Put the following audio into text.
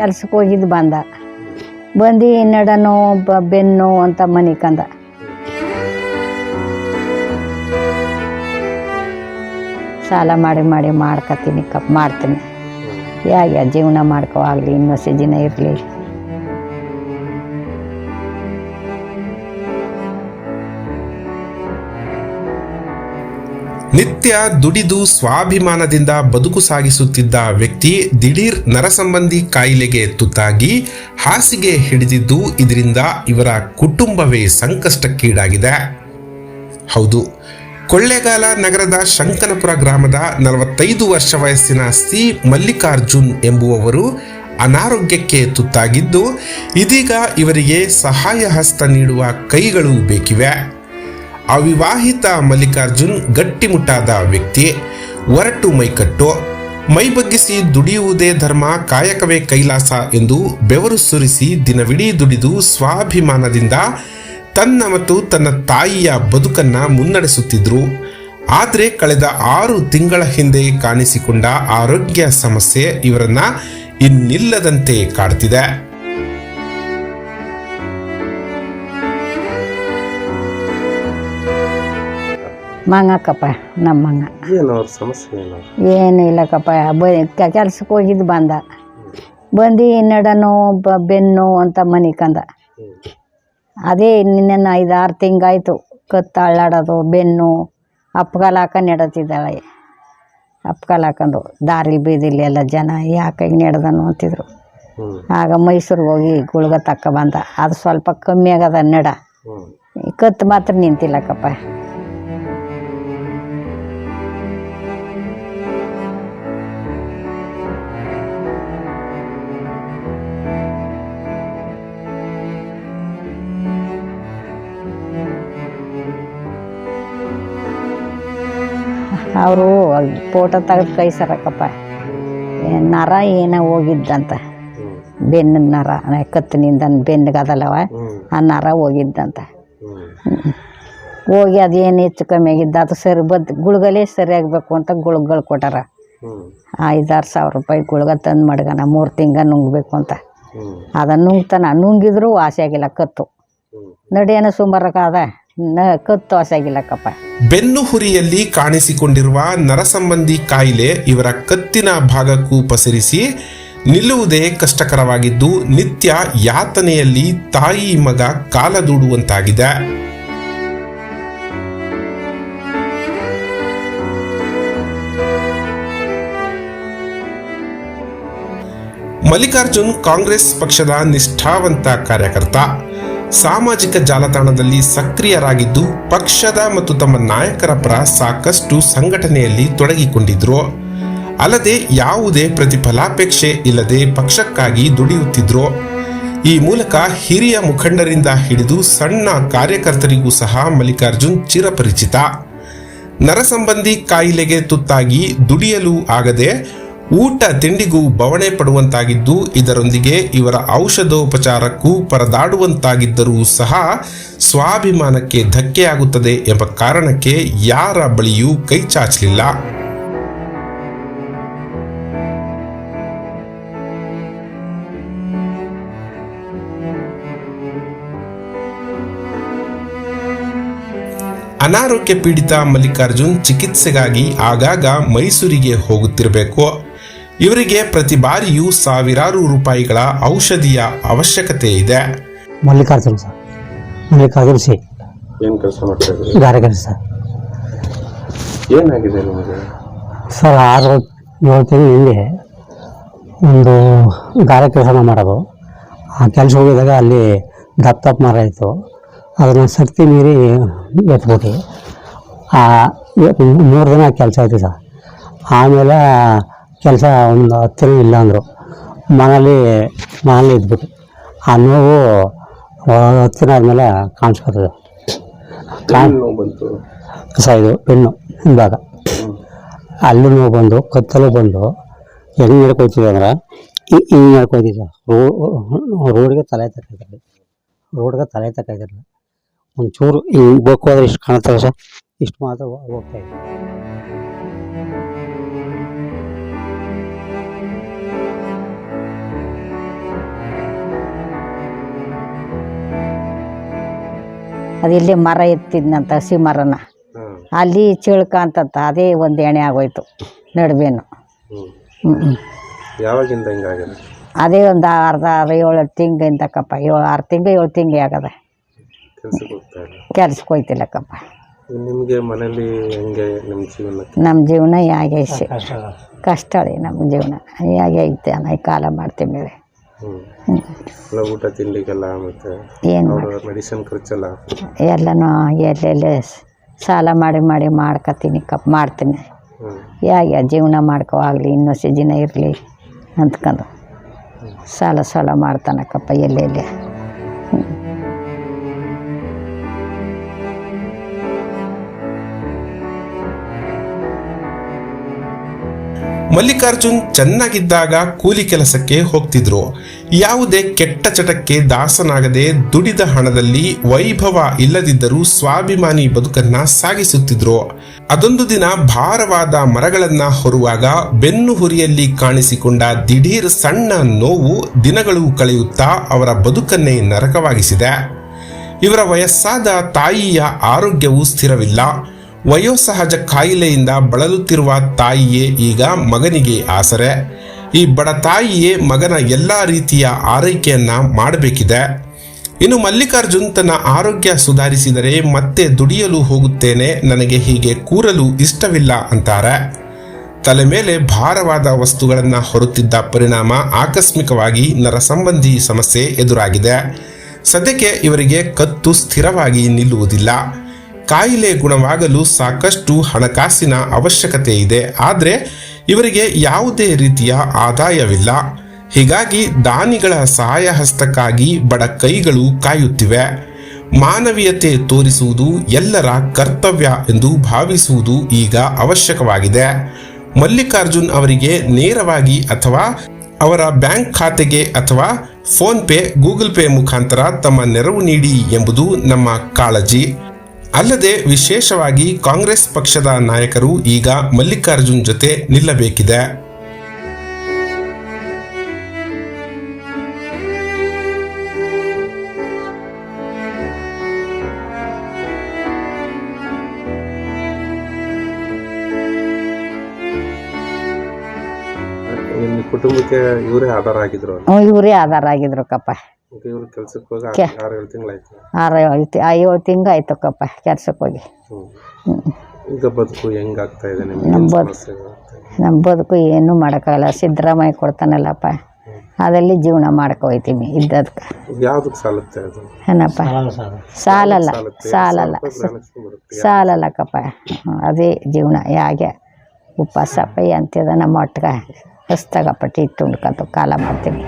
ಕೆಲ್ಸಕ್ಕೆ ಹೋಗಿದ್ದು ಬಂದ. ಬಂದು ನಡನೋ, ಬ ಬೆನ್ನು ಅಂತ ಮನಿಕಂದ ಸಾಲ ಮಾಡಿ ಮಾಡಿ ಮಾಡ್ಕೊತೀನಿ, ಕಪ್ ಮಾಡ್ತೀನಿ. ಯಾ ಜೀವನ ಮಾಡ್ಕೋ ಆಗಲಿ ಇನ್ನೊಸಿ ದಿನ ಇರಲಿ. ನಿತ್ಯ ದುಡಿದು ಸ್ವಾಭಿಮಾನದಿಂದ ಬದುಕು ಸಾಗಿಸುತ್ತಿದ್ದ ವ್ಯಕ್ತಿ ದಿಢೀರ್ ನರಸಂಬಂಧಿ ಕಾಯಿಲೆಗೆ ತುತ್ತಾಗಿ ಹಾಸಿಗೆ ಹಿಡಿದಿದ್ದು ಇದರಿಂದ ಇವರ ಕುಟುಂಬವೇ ಸಂಕಷ್ಟಕ್ಕೀಡಾಗಿದೆ. ಹೌದು, ಕೊಳ್ಳೇಗಾಲ ನಗರದ ಶಂಕನಪುರ ಗ್ರಾಮದ ನಲವತ್ತೈದು ವರ್ಷ ವಯಸ್ಸಿನ ಸಿ ಮಲ್ಲಿಕಾರ್ಜುನ್ ಎಂಬುವವರು ಅನಾರೋಗ್ಯಕ್ಕೆ ತುತ್ತಾಗಿದ್ದು ಇದೀಗ ಇವರಿಗೆ ಸಹಾಯ ಹಸ್ತ ನೀಡುವ ಕೈಗಳು ಬೇಕಿವೆ. ಅವಿವಾಹಿತ ಮಲ್ಲಿಕಾರ್ಜುನ್ ಗಟ್ಟಿಮುಟ್ಟಾದ ವ್ಯಕ್ತಿ ಒರಟು ಮೈಕಟ್ಟು ಮೈ ಬಗ್ಗಿಸಿ ದುಡಿಯುವುದೇ ಧರ್ಮ, ಕಾಯಕವೇ ಕೈಲಾಸ ಎಂದು ಬೆವರು ಸುರಿಸಿ ದಿನವಿಡೀ ದುಡಿದು ಸ್ವಾಭಿಮಾನದಿಂದ ತನ್ನ ಮತ್ತು ತನ್ನ ತಾಯಿಯ ಬದುಕನ್ನ ಮುನ್ನಡೆಸುತ್ತಿದ್ರು. ಆದರೆ ಕಳೆದ ಆರು ತಿಂಗಳ ಹಿಂದೆ ಕಾಣಿಸಿಕೊಂಡ ಆರೋಗ್ಯ ಸಮಸ್ಯೆ ಇವರನ್ನ ಇನ್ನಿಲ್ಲದಂತೆ ಕಾಡ್ತಿದೆ. ಮಂಗಕ್ಕಪ್ಪ ನಮ್ಮ ಮಂಗ ಏನು ಅವ್ರ ಸಮಸ್ಯೆ ಏನು? ಏನು ಇಲ್ಲಕ್ಕಪ್ಪ ಬ ಕೆಲ್ಸಕ್ಕೆ ಹೋಗಿದ್ದು ಬಂದ. ಬಂದು ನಡನೋ ಬ ಬೆನ್ನು ಅಂತ ಮನಿಕಂದ ಅದೇ ನಿನ್ನೆ ಐದಾರು ತಿಂಗಾಯಿತು ಕತ್ತು ಅಳ್ಳಾಡೋದು ಬೆನ್ನು ಅಪ್ಕಾಲ ಹಾಕೊಂಡು ನೆಡತಿದ್ದಾಳೆ. ಅಪ್ಕಾಲ ಹಾಕೊಂಡು ದಾರಿ ಬೀದಿಲಿ ಎಲ್ಲ ಜನ ಯಾಕೆ ಹಿಂಗೆ ನೆಡ್ದನು ಅಂತಿದ್ರು. ಆಗ ಮೈಸೂರಿಗೆ ಹೋಗಿ ಗುಳ್ಗ ತಕ್ಕ ಬಂದ. ಅದು ಸ್ವಲ್ಪ ಕಮ್ಮಿ ಆಗದ ನಡ. ಕತ್ತು ಮಾತ್ರ ನಿಂತಿಲ್ಲಕ್ಕಪ್ಪ. ಅವರು ಫೋಟೋ ತೆಗೆದು ಕೈ ಸರಕಪ್ಪ. ನರ ಏನೋ ಹೋಗಿದ್ದಂತ. ಬೆನ್ನಿನ ಬೆನ್ನ ನರ ಕತ್ತಿನಿಂದ ಬೆನ್ನಿಗದಲ್ಲವ ಆ ನರ ಹೋಗಿದ್ದಂತ. ಹೋಗಿ ಅದೇನು ಹೆಚ್ಚು ಕಮ್ಮಿ ಆಗಿದ್ದ, ಅದು ಸರಿ ಬದ್ ಗುಳ್ಗಲೇ ಸರಿ ಆಗಬೇಕು ಅಂತ ಗುಳ್ಗಳು ಕೊಟ್ಟಾರ. ಐದಾರು ಸಾವಿರ ರೂಪಾಯಿ ಗುಳ್ಗ ತಂದು ಮಡ್ಗನ, ಮೂರು ತಿಂಗ ನುಂಗಬೇಕು ಅಂತ. ಅದನ್ನು ನುಂಗ್ತಾನ, ನುಂಗಿದ್ರು ವಾಸಿ ಆಗಿಲ್ಲ ಕತ್ತು. ನಡಿಯೇನ ಸುಮಾರಕ್ಕಾದ ಕತ್ತು ಬೆನ್ನು ಹುರಿಯಲ್ಲಿ ಕಾಣಿಸಿಕೊಂಡಿರುವ ನರಸಂಬಂಧಿ ಕಾಯಿಲೆ ಇವರ ಕತ್ತಿನ ಭಾಗಕ್ಕೂ ಪಸರಿಸಿ ನಿಲ್ಲುವುದೇ ಕಷ್ಟಕರವಾಗಿದ್ದು ನಿತ್ಯ ಯಾತನೆಯಲ್ಲಿ ತಾಯಿ ಮಗ ಕಾಲದೂಡುವಂತಾಗಿದೆ ಮಲ್ಲಿಕಾರ್ಜುನ್ ಕಾಂಗ್ರೆಸ್ ಪಕ್ಷದ ನಿಷ್ಠಾವಂತ ಕಾರ್ಯಕರ್ತ. ಸಾಮಾಜಿಕ ಜಾಲತಾಣದಲ್ಲಿ ಸಕ್ರಿಯರಾಗಿದ್ದು ಪಕ್ಷದ ಮತ್ತು ತಮ್ಮ ನಾಯಕರ ಪರ ಸಾಕಷ್ಟು ಸಂಘಟನೆಯಲ್ಲಿ ತೊಡಗಿಕೊಂಡಿದ್ರು. ಅಲ್ಲದೆ ಯಾವುದೇ ಪ್ರತಿಫಲಾಪೇಕ್ಷೆ ಇಲ್ಲದೆ ಪಕ್ಷಕ್ಕಾಗಿ ದುಡಿಯುತ್ತಿದ್ರು. ಈ ಮೂಲಕ ಹಿರಿಯ ಮುಖಂಡರಿಂದ ಹಿಡಿದು ಸಣ್ಣ ಕಾರ್ಯಕರ್ತರಿಗೂ ಸಹ ಮಲ್ಲಿಕಾರ್ಜುನ್ ಚಿರಪರಿಚಿತ. ನರಸಂಬಂಧಿ ಕಾಯಿಲೆಗೆ ತುತ್ತಾಗಿ ದುಡಿಯಲು ಆಗದೆ ಊಟ ತಿಂಡಿಗೂ ಬವಣೆ ಪಡುವಂತಾಗಿದ್ದು, ಇದರೊಂದಿಗೆ ಇವರ ಔಷಧೋಪಚಾರಕ್ಕೂ ಪರದಾಡುವಂತಾಗಿದ್ದರೂ ಸಹ ಸ್ವಾಭಿಮಾನಕ್ಕೆ ಧಕ್ಕೆಯಾಗುತ್ತದೆ ಎಂಬ ಕಾರಣಕ್ಕೆ ಯಾರ ಬಳಿಯೂ ಕೈ ಚಾಚಲಿಲ್ಲ. ಅನಾರೋಗ್ಯ ಪೀಡಿತ ಮಲ್ಲಿಕಾರ್ಜುನ್ ಚಿಕಿತ್ಸೆಗಾಗಿ ಆಗಾಗ ಮೈಸೂರಿಗೆ ಹೋಗುತ್ತಿರಬೇಕು? ಇವರಿಗೆ ಪ್ರತಿ ಬಾರಿಯೂ ಸಾವಿರಾರು ರೂಪಾಯಿಗಳ ಔಷಧಿಯ ಅವಶ್ಯಕತೆ ಇದೆ. ಮಲ್ಲಿಕಾರ್ಜುನ್ ಸರ್. ಮಲ್ಲಿಕಾರ್ಜುನ್ ಸಿ. ಏನು ಕೆಲಸ ಮಾಡ್ತಾ ಇದ್ದೀರಿ? ಗಾರೆ ಕೆಲಸ ಸರ್. ಏನಾಗಿದೆ ನಿಮಗೆ? ಸರ್ ಆರು ಏಳು ತಿಂಗಳು ಹಿಂದೆ ಒಂದು ಗಾರೆ ಕೆಲಸ ಮಾಡೋದು. ಆ ಕೆಲಸ ಹೋಗಿದಾಗ ಅಲ್ಲಿ ದಪ್ಪ ದಪ್ಪ ಮರ ಇತ್ತು. ಅದನ್ನು ಶಕ್ತಿ ಮೀರಿ ಎತ್ಬಿಟ್ಟು ಆ ಮೂರು ದಿನ ಕೆಲಸ ಆಯಿತು ಸರ್. ಆಮೇಲೆ ಕೆಲಸ ಒಂದು ಹತ್ತಿರ ಇಲ್ಲ ಅಂದರು. ಮನೇಲಿ ಮನೇಲಿ ಇದ್ಬಿಟ್ಟು. ಆ ನೋವು ಹತ್ತಿರ ಆದಮೇಲೆ ಕಾಣಿಸ್ಕೊತದೆ. ಬಂತು? ಸ ಇದು ಬೆನ್ನು ಹಿಂಭಾಗ. ಅಲ್ಲಿ ನೋವು ಬಂದು ಕತ್ತಲು ಬಂದು ಹೆಂಗೆ ನಡ್ಕೊಯ್ತೀವಿ ಅಂದ್ರೆ ಹಿಂಗೆ ಸರ್. ರೋಡ್ಗೆ ತಲೆ ತಕ್ಕೈತಿರಲಿ ರೋಡ್ಗೆ ತಲೆ ತಕ್ಕೈತಿರಲಿಲ್ಲ ಒಂಚೂರು ಹಿಂಗೆ ಹೋದ್ರೆ ಇಷ್ಟು ಕಾಣುತ್ತಲ್ಲ ಸರ್? ಇಷ್ಟು ಮಾತ್ರ ಹೋ- ಅದು ಇಲ್ಲಿ ಮರ ಎತ್ತಿದ್ನಂತ ಹಸಿ ಮರನ ಅಲ್ಲಿ ಅಲ್ಲಿ ಚಿಳ್ಕಂತಂತ ಅದೇ ಒಂದು ಎಣೆ ಆಗೋಯ್ತು ನಡುವೆನು. ಹ್ಞೂ ಯಾವಾಗಿಂದ ಹಿಂಗಾಗಿದೆ ಅದೇ ಒಂದು ಅರ್ಧ ಆರು ಏಳು ತಿಂಗಳಿಂದಕ್ಕಪ್ಪ ಏಳು ಆರು ತಿಂಗಳು ಏಳು ತಿಂಗಳು ಆಗದ. ಕೆಲ್ಸಕ್ಕೆ ಕಪ್ಪ ಹೋಯ್ತಿಲ್ಲಕ್ಕಪ್ಪ ನಿಮಗೆ ಮನೇಲಿ ಹೆಂಗೆ ನಿಮ್ಮ ಜೀವನಕ್ಕೆ? ನಮ್ಮ ಜೀವನ ಹೇಗೆ ಐತೆ. ಕಷ್ಟ ರೀ ನಮ್ಮ ಜೀವನ. ಹೇಗೆ ಐತೆ ಅನ್ನೋ ಕಾಲ ಮಾಡ್ತೀನಿ ಮೇಲೆ ಹ್ಞೂ ಊಟ ತಿಂಡಿಗೆಲ್ಲ ಮತ್ತು ಏನು ಮೆಡಿಸಿನ್ ಖರ್ಚೆಲ್ಲ. ಎಲ್ಲನೂ ಎಲ್ಲೆಲ್ಲೇ ಸಾಲ ಮಾಡಿ ಮಾಡಿ ಮಾಡ್ಕೊತೀನಿ ಕಪ್ ಮಾಡ್ತೀನಿ. ಯಾ ಜೀವನ ಮಾಡ್ಕೋವಾಗಲಿ ಇನ್ನೂ ದಿನ ಇರಲಿ ಅಂದ್ಕೊಂಡು ಸಾಲ ಸಾಲ ಮಾಡ್ತಾನಕ್ಕಪ್ಪ ಎಲ್ಲೆಲ್ಲಿ. ಮಲ್ಲಿಕಾರ್ಜುನ್ ಚೆನ್ನಾಗಿದ್ದಾಗ ಕೂಲಿ ಕೆಲಸಕ್ಕೆ ಹೋಗ್ತಿದ್ರು. ಯಾವುದೇ ಕೆಟ್ಟ ಚಟಕ್ಕೆ ದಾಸನಾಗದೆ ದುಡಿದ ಹಣದಲ್ಲಿ ವೈಭವ ಇಲ್ಲದಿದ್ದರೂ ಸ್ವಾಭಿಮಾನಿ ಬದುಕನ್ನ ಸಾಗಿಸುತ್ತಿದ್ರು. ಅದೊಂದು ದಿನ ಭಾರವಾದ ಮರಗಳನ್ನ ಹೊರುವಾಗ ಬೆನ್ನು ಹುರಿಯಲ್ಲಿ ಕಾಣಿಸಿಕೊಂಡ ದಿಢೀರ್ ಸಣ್ಣ ನೋವು ದಿನಗಳು ಕಳೆಯುತ್ತಾ ಅವರ ಬದುಕನ್ನೇ ನರಕವಾಗಿಸಿದೆ. ಇವರ ವಯಸ್ಸಾದ ತಾಯಿಯ ಆರೋಗ್ಯವು ಸ್ಥಿರವಿಲ್ಲ. ವಯೋಸಹಜ ಕಾಯಿಲೆಯಿಂದ ಬಳಲುತ್ತಿರುವ ತಾಯಿಯೇ ಈಗ ಮಗನಿಗೆ ಆಸರೆ. ಈ ಬಡ ತಾಯಿಯೇ ಮಗನ ಎಲ್ಲ ರೀತಿಯ ಆರೈಕೆಯನ್ನ ಮಾಡಬೇಕಿದೆ. ಇನ್ನು ಮಲ್ಲಿಕಾರ್ಜುನ್ ತನ್ನ ಆರೋಗ್ಯ ಸುಧಾರಿಸಿದರೆ ಮತ್ತೆ ದುಡಿಯಲು ಹೋಗುತ್ತೇನೆ, ನನಗೆ ಹೀಗೆ ಕೂರಲು ಇಷ್ಟವಿಲ್ಲ ಅಂತಾರೆ. ತಲೆ ಮೇಲೆ ಭಾರವಾದ ವಸ್ತುಗಳನ್ನು ಹೊರುತ್ತಿದ್ದ ಪರಿಣಾಮ ಆಕಸ್ಮಿಕವಾಗಿ ನರಸಂಬಂಧಿ ಸಮಸ್ಯೆ ಎದುರಾಗಿದೆ. ಸದ್ಯಕ್ಕೆ ಇವರಿಗೆ ಕತ್ತು ಸ್ಥಿರವಾಗಿ ನಿಲ್ಲುವುದಿಲ್ಲ. ಕಾಯಿಲೆ ಗುಣವಾಗಲು ಸಾಕಷ್ಟು ಹಣಕಾಸಿನ ಅವಶ್ಯಕತೆ ಇದೆ. ಆದರೆ ಇವರಿಗೆ ಯಾವುದೇ ರೀತಿಯ ಆದಾಯವಿಲ್ಲ. ಹೀಗಾಗಿ ದಾನಿಗಳ ಸಹಾಯ ಹಸ್ತಕ್ಕಾಗಿ ಬಡ ಕೈಗಳು ಕಾಯುತ್ತಿವೆ. ಮಾನವೀಯತೆ ತೋರಿಸುವುದು ಎಲ್ಲರ ಕರ್ತವ್ಯ ಎಂದು ಭಾವಿಸುವುದು ಈಗ ಅವಶ್ಯಕವಾಗಿದೆ. ಮಲ್ಲಿಕಾರ್ಜುನ್ ಅವರಿಗೆ ನೇರವಾಗಿ ಅಥವಾ ಅವರ ಬ್ಯಾಂಕ್ ಖಾತೆಗೆ ಅಥವಾ ಫೋನ್ಪೇ, ಗೂಗಲ್ ಪೇ ಮುಖಾಂತರ ತಮ್ಮ ನೆರವು ನೀಡಿ ಎಂಬುದು ನಮ್ಮ ಕಾಳಜಿ. ಅಲ್ಲದೆ ವಿಶೇಷವಾಗಿ ಕಾಂಗ್ರೆಸ್ ಪಕ್ಷದ ನಾಯಕರು ಈಗ ಮಲ್ಲಿಕಾರ್ಜುನ್ ಜೊತೆ ನಿಲ್ಲಬೇಕಿದೆ. ಕುಟುಂಬಕ್ಕೆ ಇವರೇ ಆಧಾರ ಆಗಿದ್ರು ಇವರೇ ಆಧಾರ ಆಗಿದ್ರು ಕಪ್ಪ. ಇವ್ರು ಕೆಲ್ಸಕ್ಕೆ ಹೋಗಿ ಕೆ- ಆರು ಏಳು ತಿಂಗಳಾಯ್ತು. ಆರು ಏಳು ತಿ- ಆ ಏಳು ತಿಂಗಳು ಆಯ್ತಕ್ಕಪ್ಪ ಕಪ್ಪ ಕೆಲ್ಸಕ್ಕೆ ಹೋಗಿ ಹ್ಞೂ ಈಗ ಬದುಕು ಹೆಂಗಾಗ್ತಾ ಇದೆ ನಿಮ್ಗೆ? ನಮ್ಮ ಇದೆ? ಬದುಕು ಏನೂ ಮಾಡೋಕ್ಕಾಗಲ್ಲ. ಸಿದ್ದರಾಮಯ್ಯ ಕೊಡ್ತಾನಲ್ಲಪ್ಪ ಅದಲ್ಲಿ ಜೀವನ ಮಾಡ್ಕೊಯ್ತೀವಿ ಇದ್ದದಕ್ಕೆ ಯಾವ್ದಕ್ಕೆ ಸಾಲುತ್ತೆ ಅದು? ಏನಪ್ಪ? ಸಾಲಲ್ಲ ಸಾಲಲ್ಲ. ಗೃಹಲಕ್ಷ್ಮಿ ಬರುತ್ತೆ. ಸಾಲಲ್ಲ ಕಪ್ಪ. ಹ್ಮ್, ಅದೇ ಜೀವನ. ಹೇಗೆ ಉಪವಾಸ ಪೈ ಅಂತಿದ ನಮ್ಮ ಒಟ್ಟಿಗೆ ಹೊಸ್ತಾಗಪ್ಪ ಟೀ ತುಂಡ್ಕೊಂತ ಕಾಲ ಮಾಡ್ತೀವಿ